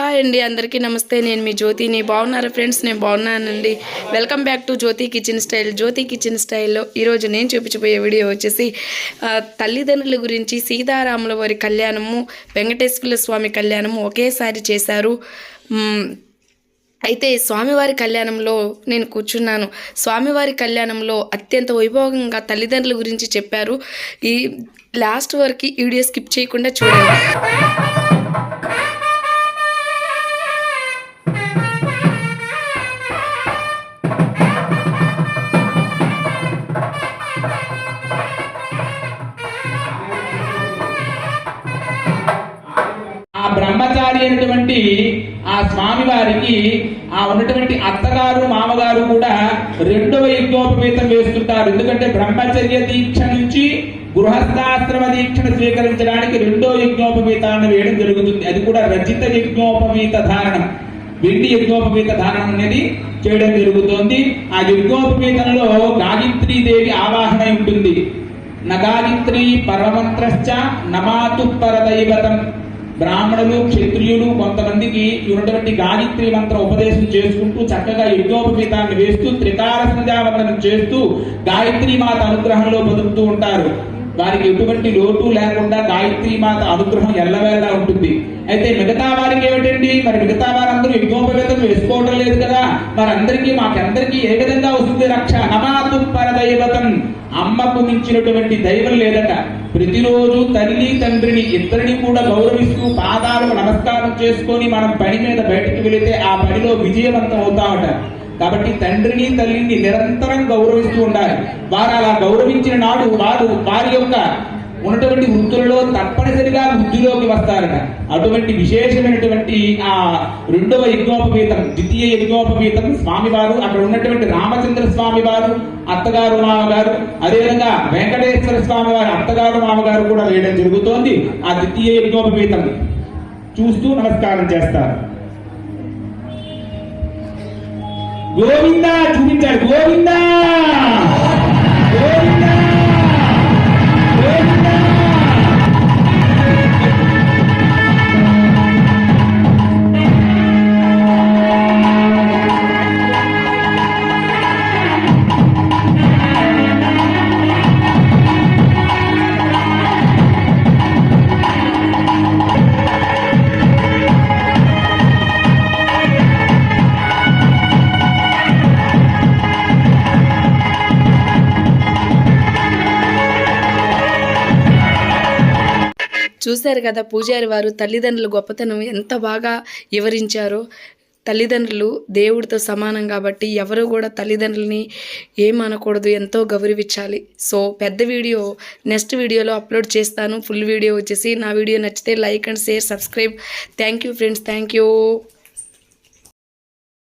Hi అండి అందరికీ నమస్తే. నేను మీ జ్యోతిని బాగున్నారా ఫ్రెండ్స్? నేను బాగున్నానండి. Welcome back to Jyothi kitchen style. Jyothi kitchen స్టైల్లో ఈరోజు నేను చూపించబోయే వీడియో వచ్చేసి తల్లిదండ్రుల గురించి సీతారాముల వారి కళ్యాణము వెంకటేశ్వర స్వామి కళ్యాణము ఒకేసారి చేశారు. అయితే స్వామివారి కళ్యాణంలో నేను కూర్చున్నాను. స్వామివారి కళ్యాణంలో అత్యంత వైభవంగా తల్లిదండ్రుల గురించి చెప్పారు. ఈ లాస్ట్ వరకు వీడియో స్కిప్ చేయకుండా చూడండి. బ్రహ్మచారి అయినటువంటి ఆ స్వామి వారికి ఆ ఉన్నటువంటి అత్తగారు మామగారు కూడా రెండవ యజ్ఞోపవేతం వేస్తుంటారు. ఎందుకంటే బ్రహ్మచర్య దీక్ష నుంచి గృహస్థాశ్రమ దీక్షను స్వీకరించడానికి రెండో యజ్ఞోపవీతాన్ని వేయడం జరుగుతుంది. అది కూడా రచిత యజ్ఞోపవీత ధారణం. వెండి యజ్ఞోపవీత ధారణం అనేది చేయడం జరుగుతోంది. ఆ యజ్ఞోపవీతంలో గాయత్రీదేవి ఆవాహన ఉంటుంది. నగాయత్రి పరమంత్రశ్చ నమాతు పరదైవతం. బ్రాహ్మణులు క్షత్రియులు కొంతమందికి ఉన్నటువంటి గాయత్రి మంత్ర ఉపదేశం చేసుకుంటూ చక్కగా యజ్ఞోపగీతాన్ని వేస్తూ త్రికార సంధ్యావందనం చేస్తూ గాయత్రి మాత అనుగ్రహంలో బతుకుతూ ఉంటారు. వారికి ఎటువంటి లోటు లేకుండా గాయత్రి మాత అనుగ్రహం ఎల్లవేళలా ఉంటుంది. అయితే మిగతా వారికి ఏమిటండి? మరి మిగతా వారందరూ యజ్ఞోపవేతం వేసుకోవడం లేదు కదా? మరి అందరికీ మాకందరికీ ఏ విధంగా వస్తుంది రక్ష? నమాతు పరదైవతం. అమ్మకు మించినటువంటి దైవం లేదట. ప్రతిరోజు తల్లి తండ్రిని ఇద్దరిని కూడా గౌరవిస్తూ పాదాలకు నమస్కారం చేసుకొని మనం పని మీద బయటకు వెళితే ఆ పనిలో విజయవంతం అవుతామట. కాబట్టి తండ్రిని తల్లిని నిరంతరం గౌరవిస్తూ ఉండాలి. వారు అలా గౌరవించిన నాడు వారు వారి యొక్క ఉన్నటువంటి వృత్తులలో తప్పనిసరిగా వృద్ధిలోకి వస్తారట. అటువంటి విశేషమైనటువంటి ఆ రెండవ యజ్ఞోపవీతం ద్వితీయ యజ్ఞోపవీతం స్వామివారు అక్కడ ఉన్నటువంటి రామచంద్ర స్వామి వారు అత్తగారు మామగారు అదేవిధంగా వెంకటేశ్వర స్వామి వారి అత్తగారు మామగారు కూడా వేయడం జరుగుతోంది. ఆ ద్వితీయ యజ్ఞోపవీతం చూస్తూ నమస్కారం చేస్తారు. Govinda, in Govinda. చూశారు కదా పూజారి వారు తల్లిదండ్రుల గొప్పతనం ఎంత బాగా వివరించారో. తల్లిదండ్రులు దేవుడితో సమానం కాబట్టి ఎవరు కూడా తల్లిదండ్రులని ఏమనకూడదు ఎంతో గౌరవించాలి. సో పెద్ద వీడియో నెక్స్ట్ వీడియోలో అప్లోడ్ చేస్తాను. ఫుల్ వీడియో వచ్చేసి నా వీడియో నచ్చితే like and share subscribe. Thank you friends thank you.